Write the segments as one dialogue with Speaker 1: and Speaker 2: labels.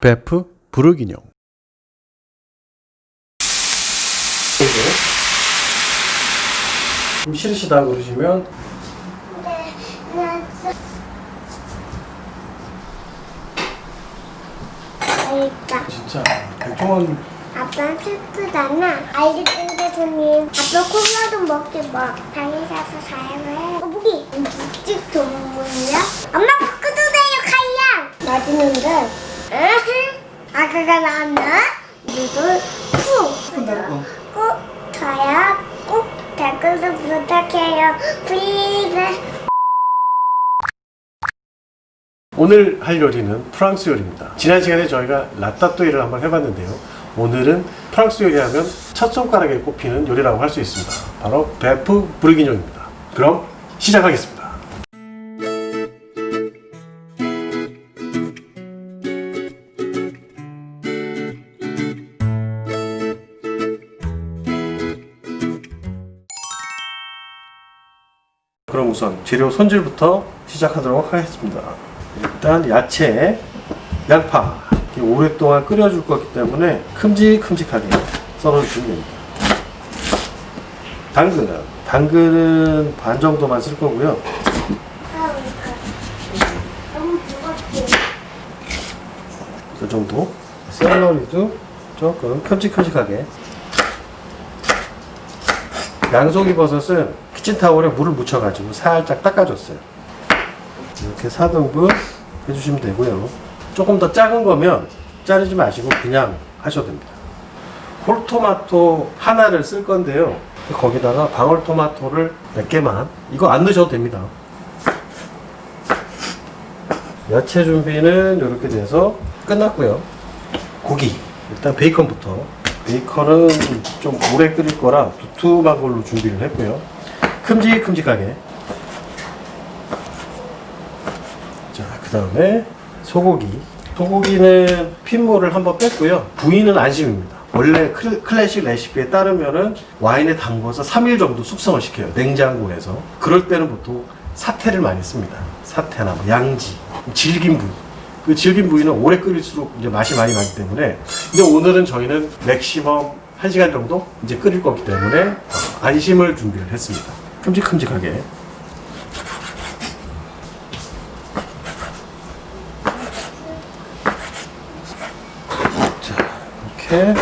Speaker 1: 베프 부르기뇽 좀 싫으시다 그러시면. 진짜 백종원
Speaker 2: 아빠는 슬프잖아. 알겠는데 손님. 아빠 콜라도 먹지 마. 방에 가서 사용해. 거북이. 묵직 동물이야? 엄마 바꿔주세요, 칼랑. 맞으는데. 으흠. 아가가 나왔나? 푹. 꼭 저야 꼭 댓글도 부탁해요. 플리즈.
Speaker 1: 오늘 할 요리는 프랑스 요리입니다. 지난 시간에 저희가 라따뚜이를 한번 해봤는데요. 오늘은 프랑스 요리하면 첫 손가락에 꼽히는 요리라고 할 수 있습니다. 바로 베프 부르기뇽입니다. 그럼 시작하겠습니다. 그럼 우선 재료 손질부터 시작하도록 하겠습니다. 일단 야채, 양파 오랫동안 끓여줄 거기 때문에 큼직큼직하게 썰어주시면 됩니다. 당근, 당근은 반 정도만 쓸 거고요. 그 정도. 샐러리도 조금 큼직큼직하게. 양송이 버섯은 키친타올에 물을 묻혀가지고 살짝 닦아줬어요. 이렇게 4등분 해주시면 되고요. 조금 더 작은 거면 자르지 마시고 그냥 하셔도 됩니다. 홀토마토 하나를 쓸 건데요. 거기다가 방울토마토를 몇 개만 이거 안 넣으셔도 됩니다. 야채 준비는 이렇게 돼서 끝났고요. 고기 일단 베이컨부터 베이컨은 좀 오래 끓일 거라 두툼한 걸로 준비를 했고요. 큼직큼직하게 자, 그 다음에 소고기. 소고기는 핏물을 한번 뺐고요. 부위는 안심입니다. 원래 클- 클래식 레시피에 따르면은 와인에 담궈서 3일 정도 숙성을 시켜요. 냉장고에서. 그럴 때는 보통 사태를 많이 씁니다. 사태나 뭐 양지, 질긴 부위. 그 질긴 부위는 오래 끓일수록 이제 맛이 많이 나기 때문에. 근데 오늘은 저희는 맥시멈 1시간 정도 이제 끓일 거기 때문에 어, 안심을 준비를 했습니다. 큼직큼직하게. 자, 이렇게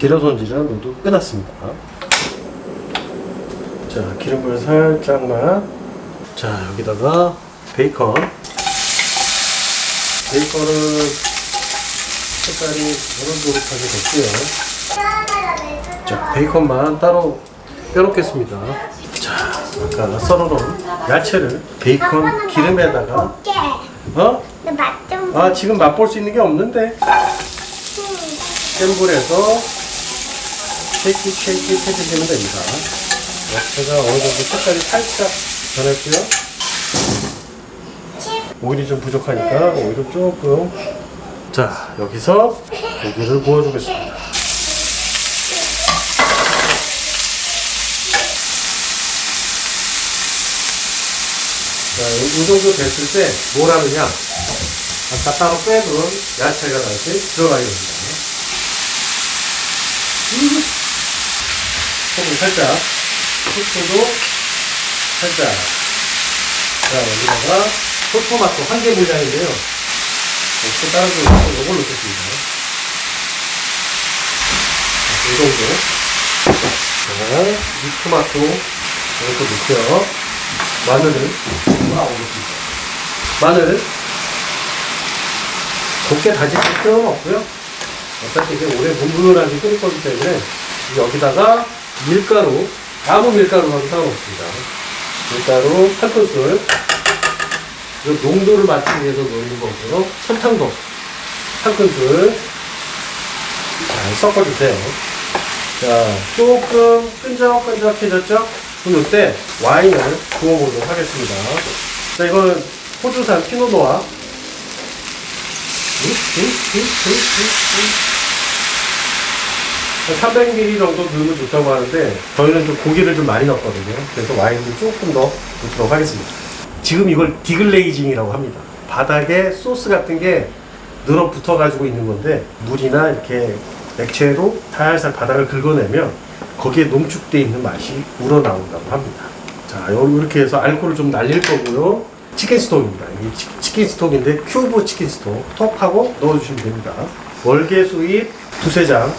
Speaker 1: 기름 손질은 모두 끝났습니다. 자, 기름을 살짝만. 자, 여기다가 베이컨. 베이컨은 색깔이 노릇노릇하게 됐고요. 자, 베이컨만 따로 빼놓겠습니다. 자, 아까 썰어놓은 야채를 베이컨 기름에다가.
Speaker 2: 어?
Speaker 1: 아, 지금 맛볼 수 있는 게 없는데. 센 불에서 쉐이키 쉐이키 해주시면 됩니다. 야채가 어느 정도 색깔이 살짝 변했고요. 오일이 좀 부족하니까 오일을 조금. 자, 여기서 고기를 구워주겠습니다. 자, 이 정도 됐을 때 뭘 하느냐? 아까 따로 빼둔 야채가 다시 들어가게 됩니다. 소금 살짝, 후추도 살짝. 자, 여기다가 토마토 한 개 분량인데요. 이렇게 따라서 요걸 넣겠습니다. 자, 이 정도. 자, 이 토마토 이것도 넣고요. 마늘을 아, 올렸습니다. 마늘 곱게 다질 필요는 없고요. 어차피 이게 오래 뭉근하게 끓일 거기 때문에 여기다가 밀가루, 아무 밀가루 넣어도 상관없습니다. 밀가루 한 큰술, 이 농도를 맞추기 위해서 넣는 거고요. 설탕도 한 큰술 잘 섞어주세요. 자, 조금 끈적끈적해졌죠? 그럼 이때 와인을 부어보도록 하겠습니다. 자, 이거는 호주산 피노노아 300ml 정도 넣으면 좋다고 하는데 저희는 좀 고기를 좀 많이 넣었거든요. 그래서 와인을 조금 더 넣도록 하겠습니다. 지금 이걸 디글레이징이라고 합니다. 바닥에 소스 같은 게 늘어붙어 가지고 있는 건데 물이나 이렇게 액체로 살살 바닥을 긁어내면 거기에 농축돼 있는 맛이 우러나온다고 합니다. 자, 요- 이렇게 해서 알코올을 좀 날릴 거고요. 치킨 스톡입니다. 이게 치, 치킨 스톡인데 큐브 치킨 스톡 톡 하고 넣어주시면 됩니다. 월계 수잎 두세 장.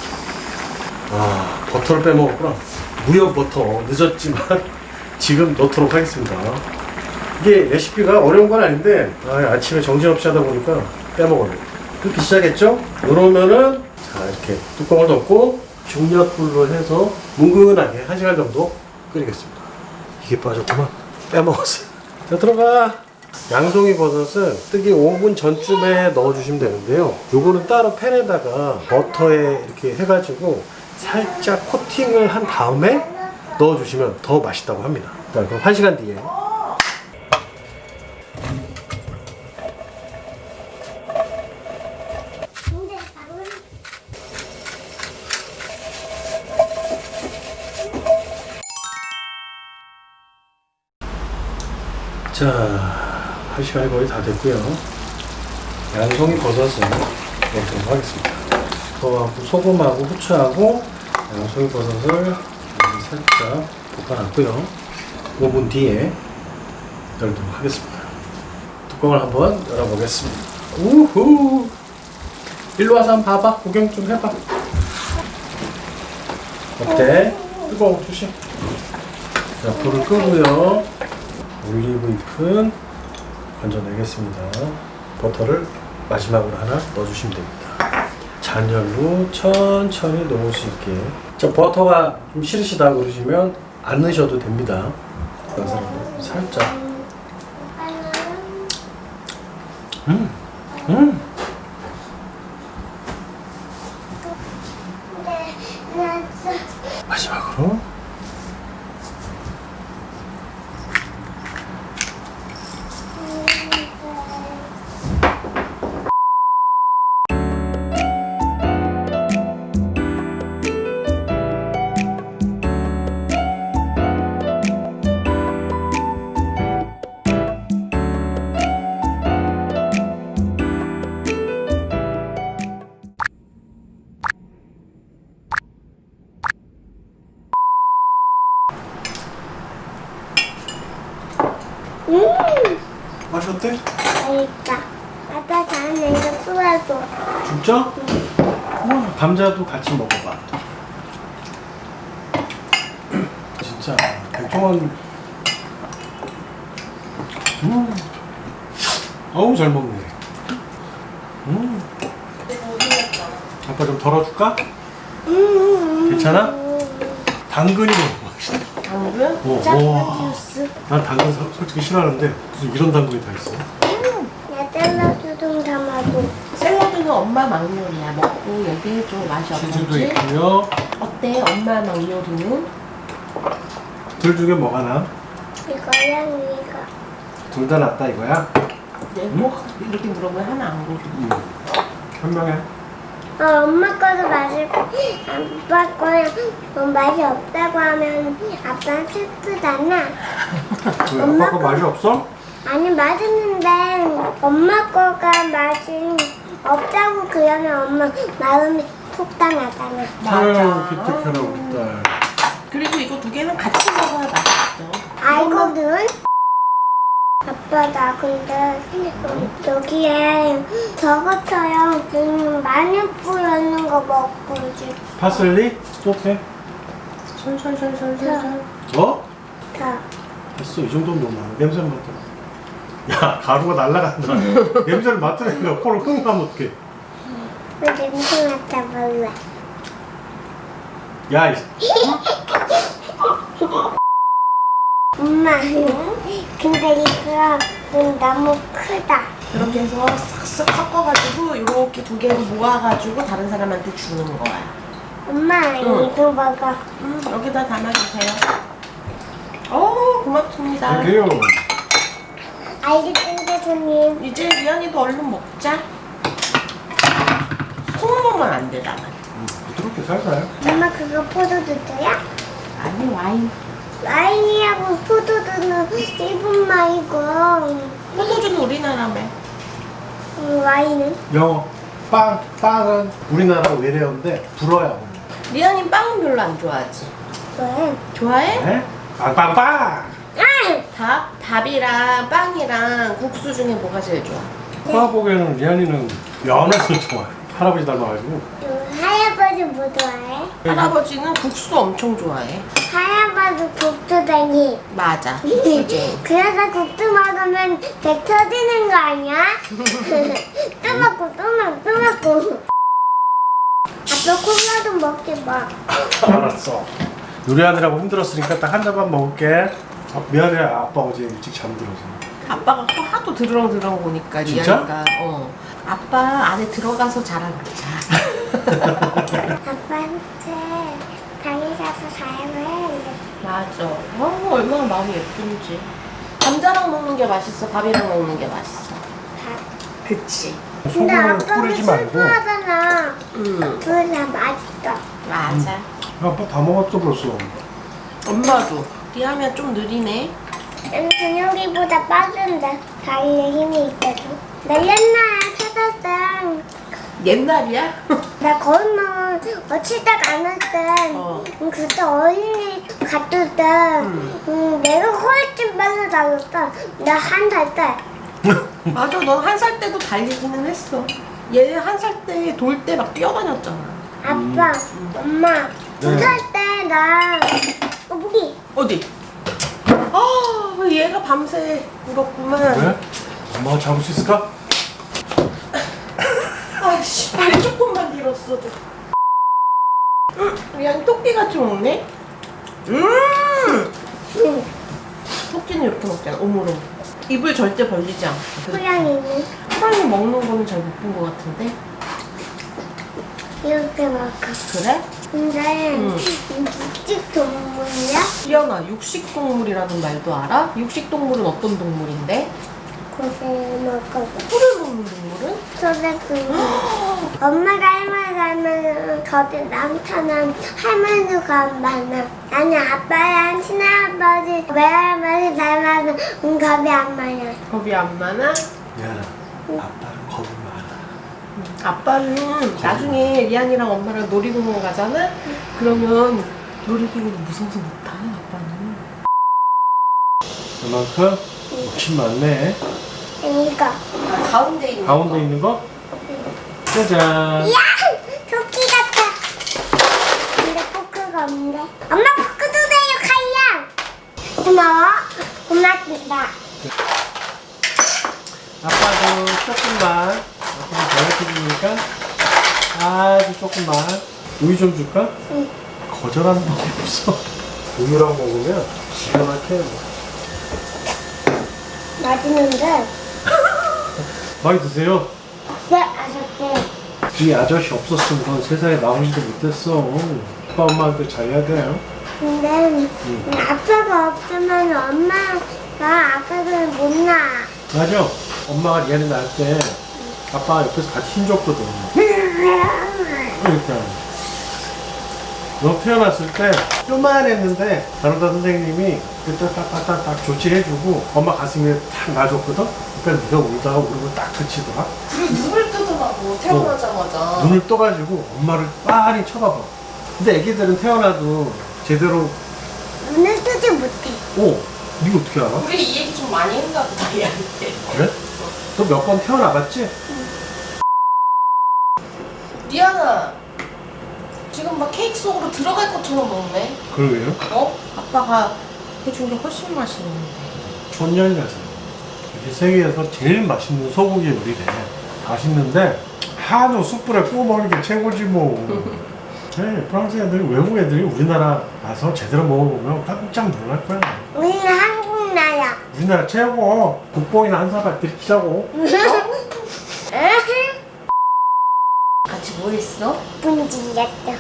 Speaker 1: 아, 버터를 빼먹었구나. 무역 버터 늦었지만 지금 넣도록 하겠습니다. 이게 레시피가 어려운 건 아닌데 아, 아침에 정신없이 하다 보니까 빼먹었네. 끓기 시작했죠? 이러면은 자 이렇게 뚜껑을 덮고 중약불로 해서 뭉근하게 1시간 정도 끓이겠습니다. 이게 빠졌구만. 빼먹었어요. 자 들어가. 양송이 버섯은 뜨기 5분 전쯤에 넣어주시면 되는데요. 요거는 따로 팬에다가 버터에 이렇게 해가지고 살짝 코팅을 한 다음에 넣어주시면 더 맛있다고 합니다. 자, 그럼 1시간 뒤에 자, 한 시간이 거의 다 됐고요. 양송이 버섯을 넣도록 하겠습니다. 그거하고 소금하고 후추하고 양송이 버섯을 살짝 볶아놨고요. 5분 뒤에 열도록 하겠습니다. 뚜껑을 한번 열어보겠습니다. 우후! 일로 와서 한번 봐봐. 구경 좀 해봐. 어때? 뜨거워, 조심. 자, 불을 끄고요. 올리브 잎은 건져내겠습니다. 버터를 마지막으로 하나 넣어주시면 됩니다. 잔열로 천천히 넣을 수 있게. 저 버터가 좀 싫으시다 그러시면 안 넣으셔도 됩니다. 살짝. 음, 음.
Speaker 2: 음
Speaker 1: 맛이 어때?
Speaker 2: 맛있다. 아빠 다음에 이거 쏟아줘.
Speaker 1: 진짜? 우와, 감자도 같이 먹어봐. 진짜 백종원. 음. 어우 잘 먹네. 음. 아빠 좀 덜어줄까?
Speaker 2: 음.
Speaker 1: 괜찮아? 당근이
Speaker 3: 당근?
Speaker 1: 어, 와.
Speaker 2: 주스.
Speaker 1: 난 당근 사- 솔직히 싫어하는데 무슨 이런 당근이 다 있어?
Speaker 2: 야 샐러드 좀 담아줘.
Speaker 3: 샐러드는 엄마 막요리야. 먹고 얘기해줘. 맛이
Speaker 1: 치즈도. 있고요.
Speaker 3: 어때? 엄마 막요리는?
Speaker 1: 둘 중에 뭐가 나?
Speaker 2: 이거랑 이거.
Speaker 1: 둘 다 낫다 이거야?
Speaker 3: 네, 꼭 이렇게 물어보면 하나 안 고르.
Speaker 1: 음. 현명해.
Speaker 2: 어, 엄마 거도 맛있고 아빠 거는 뭐 맛이 없다고 하면 아빠는 슬프잖아.
Speaker 1: 왜
Speaker 2: 엄마
Speaker 1: 아빠 거 맛이 없어?
Speaker 2: 아니 맛있는데 엄마 거가 맛이 없다고 그러면 엄마 마음이 속상하잖아.
Speaker 1: 아유 우리 딸.
Speaker 3: 그리고 이거 두 개는 같이 먹어야 맛있어.
Speaker 2: 알거든. 아빠 나 근데 여기에 저것처럼 음, 많이 뿌려 있는 거 먹고 싶어.
Speaker 1: 파슬리? 스톱해.
Speaker 3: 솔솔솔솔솔.
Speaker 1: 어?
Speaker 2: 더.
Speaker 1: 됐어 이 정도면 너무 많아. 냄새는 맡아. 야 가루가 날라간다. 냄새를 맡으니까 코를 끙 가면 어떡해.
Speaker 2: 왜 냄새 맡아 볼래?
Speaker 1: 야 이-
Speaker 2: 엄마, 근데 이거 음, 너무 크다.
Speaker 3: 그렇게 해서 싹싹 섞어가지고 이렇게 두 개를 모아가지고 다른 사람한테 주는 거야.
Speaker 2: 엄마,
Speaker 3: 응.
Speaker 2: 이거 먹어.
Speaker 3: 음, 여기다 담아주세요. 어, 고맙습니다.
Speaker 1: 여기요.
Speaker 2: 알겠습니다, 손님.
Speaker 3: 이제 미안이도 얼른 먹자. 콩 먹으면 안 되잖아.
Speaker 1: 음, 부드럽게 살살.
Speaker 2: 엄마, 그거 포도주야?
Speaker 3: 아니 와인.
Speaker 2: 와인이하고 포도주는 일본 말 이고.
Speaker 3: 포도주는 우리나라매.
Speaker 2: 음, 와인은?
Speaker 1: 영어. 빵, 빵은 우리나라 외래어인데 불어야.
Speaker 3: 리안이 빵은 별로 안 좋아하지.
Speaker 2: 왜?
Speaker 3: 좋아해?
Speaker 1: 네? 빵빵빵!
Speaker 2: 아!
Speaker 3: 밥? 밥이랑 빵이랑 국수 중에 뭐가 제일 좋아?
Speaker 1: 코아 보기에는 리안이는 연어를 좋아해. 할아버지 닮아가지고.
Speaker 2: 음, 할아버지 뭐 좋아해?
Speaker 3: 할아버지는 국수 엄청 좋아해.
Speaker 2: 할아버지 국수쟁이.
Speaker 3: 맞아. 국수쟁이.
Speaker 2: 그래서 국수 먹으면 배 터지는 거 아니야? 또 먹고 또 먹고 또 먹고. 아빠 콜라 좀 먹지 마.
Speaker 1: 알았어. 요리하느라고 힘들었으니까 딱 한 잔만 먹을게. 아, 미안해. 아빠 어제 일찍 잠들어서.
Speaker 3: 아빠가 또 하도 드렁드렁 보니까
Speaker 1: 진짜?
Speaker 3: 리안이가 어. 아빠 안에 들어가서 자라 그러자.
Speaker 2: 아빠한테 방에 가서 해.
Speaker 3: 맞아. 어, 얼마나 마음이 예쁜지. 감자랑 먹는 게 맛있어. 밥이랑 먹는 게 맛있어.
Speaker 2: 밥.
Speaker 3: 그치.
Speaker 2: 근데
Speaker 1: 소금을
Speaker 2: 아빠는
Speaker 1: 뿌리지 말고.
Speaker 2: 슬퍼하잖아.
Speaker 3: 응.
Speaker 2: 둘다 맛있어.
Speaker 3: 맞아.
Speaker 1: 아빠 다 먹었어 벌써.
Speaker 3: 엄마도. 리하면 좀 느리네.
Speaker 2: 난 근육이보다 빠른데 다리에 힘이 있어서. 나 옛날에 찾 았을
Speaker 3: 옛날이야?
Speaker 2: 나 거짓말 어, 치다가 안할 때,
Speaker 3: 어.
Speaker 2: 음, 그때 어린이 갔을 때,
Speaker 3: 음.
Speaker 2: 음, 내가 훨씬 빨리 달렸다. 나 한 살 때.
Speaker 3: 맞아. 넌 한 살 때도 달리기는 했어. 얘 한 살 때 돌 때 막 뛰어다녔잖아.
Speaker 2: 아빠, 엄마, 두
Speaker 1: 네.
Speaker 2: 살때 나, 어, 무기.
Speaker 3: 어디? 아, 얘가 밤새 울었구만.
Speaker 1: 왜? 엄마가 잡을 수 있을까?
Speaker 3: 아씨, 발이 조금만 길었어도. 음, 그냥 토끼같이 먹네? 음!
Speaker 2: 응.
Speaker 3: 토끼는 이렇게 먹잖아, 오므로. 입을 절대 벌리지 않고.
Speaker 2: 고양이는
Speaker 3: 호랑이 먹는 거는 잘 못 본 것 같은데?
Speaker 2: 이렇게 먹어.
Speaker 3: 그래?
Speaker 2: 근데,
Speaker 3: 응.
Speaker 2: 육식 동물이야?
Speaker 3: 이현아, 육식동물이라는 말도 알아? 육식동물은 어떤 동물인데?
Speaker 2: 고기 먹고.
Speaker 3: 풀을 먹는 동물은?
Speaker 2: 소백동물. 엄마가 할머니 가면 거기 남편은 할머니가 많아. 아니 아빠랑 친할아버지 외할아버지 닮아서 음, 겁이 안 많아.
Speaker 3: 겁이 안 많아?
Speaker 1: 미안해. 아빠는 겁이 많아.
Speaker 3: 아빠는 나중에 리안이랑 엄마랑 놀이공원 가잖아? 그러면 놀이기구는 무서워서 못 타, 아빠는.
Speaker 1: 그만큼 욕심 많네.
Speaker 2: 이거.
Speaker 3: 가운데 있는
Speaker 1: 가운데 있는 거? 짜잔.
Speaker 2: 야! 토끼 같아. 근데 포크가 없는데. 엄마 포크 주세요, 칼랑. 고마워. 고맙습니다.
Speaker 1: 아빠도 조금만. 아빠가 잘해주니까 아주 조금만. 우유 좀 줄까?
Speaker 2: 응.
Speaker 1: 거절하는 법이 없어. 우유랑 먹으면 기가 막혀요.
Speaker 2: 맛있는데.
Speaker 1: 많이 드세요.
Speaker 2: 네, 아저씨.
Speaker 1: 이 아저씨 없었으면 넌 세상에 나오지도 못했어. 아빠 엄마한테 잘해야 돼요.
Speaker 2: 근데 아빠가 없으면 엄마가 아빠를 못 낳아.
Speaker 1: 맞아. 엄마가 얘네 낳을 때 아빠가 옆에서 같이 힘줬거든. 그러니까. 너 태어났을 때 요만했는데 간호사 선생님이 그때 딱딱딱딱 조치해주고 엄마 가슴에 탁 놔줬거든. 그러니까 네가 울다가 울고 딱 그치더라.
Speaker 3: 그리고 눈을 뜨더라고, 태어나자마자.
Speaker 1: 눈을 떠가지고 엄마를 빤히 쳐다봐. 근데 애기들은 태어나도 제대로
Speaker 2: 눈을 뜨지 못해.
Speaker 1: 오, 네가 어떻게 알아?
Speaker 3: 우리 이 얘기 좀 많이 했나 보다, 얘한테.
Speaker 1: 그래? 너 몇 번 태어나봤지?
Speaker 3: 리안아, 지금 막 케이크 속으로 들어갈 것처럼 먹네.
Speaker 1: 그러게요.
Speaker 3: 어? 아빠가 해준 게 훨씬 맛있는데.
Speaker 1: 촌년이라서 이게 세계에서 제일 맛있는 소고기 요리래. 맛있는데 한우 숯불에 구워 먹는 게 최고지 뭐. 네, 프랑스 애들이 외국 애들이 우리나라 와서 제대로 먹어보면 깜짝 놀랄 거야.
Speaker 2: 우리는 한국 나라.
Speaker 1: 우리나라 최고. 국뽕이나 한 사발 드리자고.
Speaker 3: 같이 뭐 했어?
Speaker 2: 문질렸어.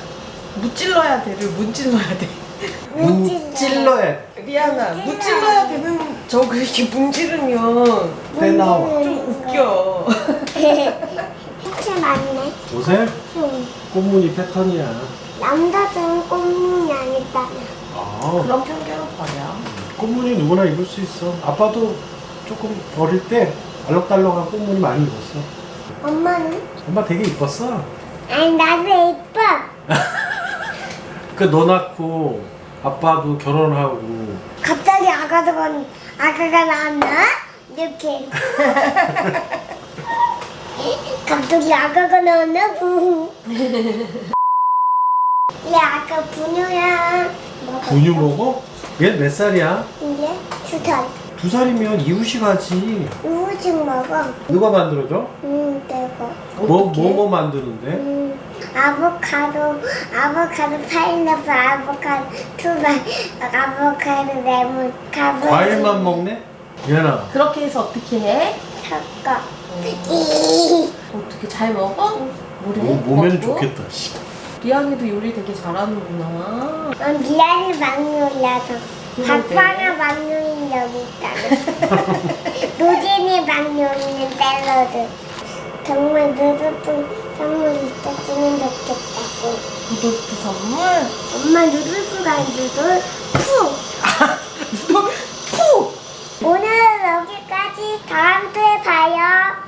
Speaker 3: 무찔러야 돼를 문찔러야 돼.
Speaker 1: 무찔러야 돼.
Speaker 3: 리안아, 무찔러야 되는 저 그렇게 문지르면
Speaker 1: 배 나와.
Speaker 3: 좀 웃겨.
Speaker 2: 색칠 많네.
Speaker 1: 옷에
Speaker 2: 응.
Speaker 1: 꽃무늬 패턴이야.
Speaker 2: 남자들은 꽃무늬 아니다며.
Speaker 1: 아,
Speaker 3: 그런 편견은 버려.
Speaker 1: 꽃무늬 누구나 입을 수 있어. 아빠도 조금 어릴 때 알록달록한 꽃무늬 많이 입었어.
Speaker 2: 엄마는?
Speaker 1: 엄마 되게 이뻤어.
Speaker 2: 아니 나도 예뻐.
Speaker 1: 그 너 낳고 아빠도 결혼하고
Speaker 2: 갑자기 아가가 아가가 나왔나? 이렇게. 갑자기 아가가 나왔나? 얘 아까 분유야. 먹었어.
Speaker 1: 분유 먹어? 얘 몇 살이야?
Speaker 2: 이제 두 살.
Speaker 1: 두 살이면 이유식 하지.
Speaker 2: 우유식 먹어.
Speaker 1: 누가 만들어줘?
Speaker 2: 음, 내가.
Speaker 1: 뭐
Speaker 3: 어떡해?
Speaker 1: 뭐뭐 만드는데?
Speaker 2: 음, 아보카도, 아보카도, 파인애플, 아보카도, 투발, 아보카도, 레몬, 가보.
Speaker 1: 과일만 먹네? 얘나
Speaker 3: 그렇게 해서 어떻게 해?
Speaker 2: 섞어. 이.
Speaker 3: 어떻게 잘 먹어? 뭐래?
Speaker 1: 뭐, 몸에는
Speaker 3: 먹고?
Speaker 1: 좋겠다. 씨.
Speaker 3: 리안이도 요리 되게 잘하는구나.
Speaker 2: 넌 미안이 막요리라서.
Speaker 3: 그러게.
Speaker 2: 박방아 막요리 여기 있잖아. 노진이 막요리는 샐러드. 정말 누드도 선물 있었으면 좋겠다고.
Speaker 3: 누들프 선물?
Speaker 2: 엄마 누들프가 누들 푸.
Speaker 3: 누들 푸!
Speaker 2: 오늘은 여기까지 다음 주에 봐요.